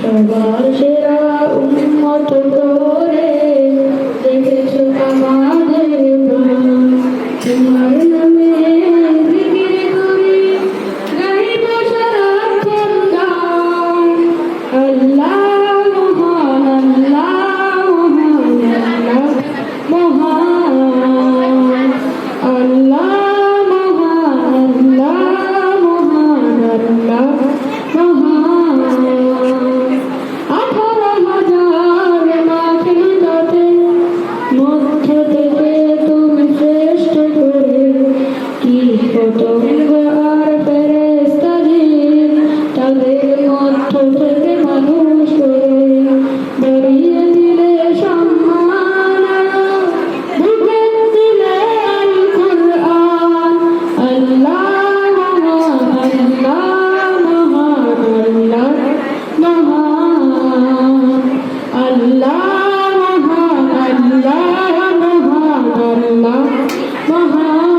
Senhor, será o meu motor. Maha.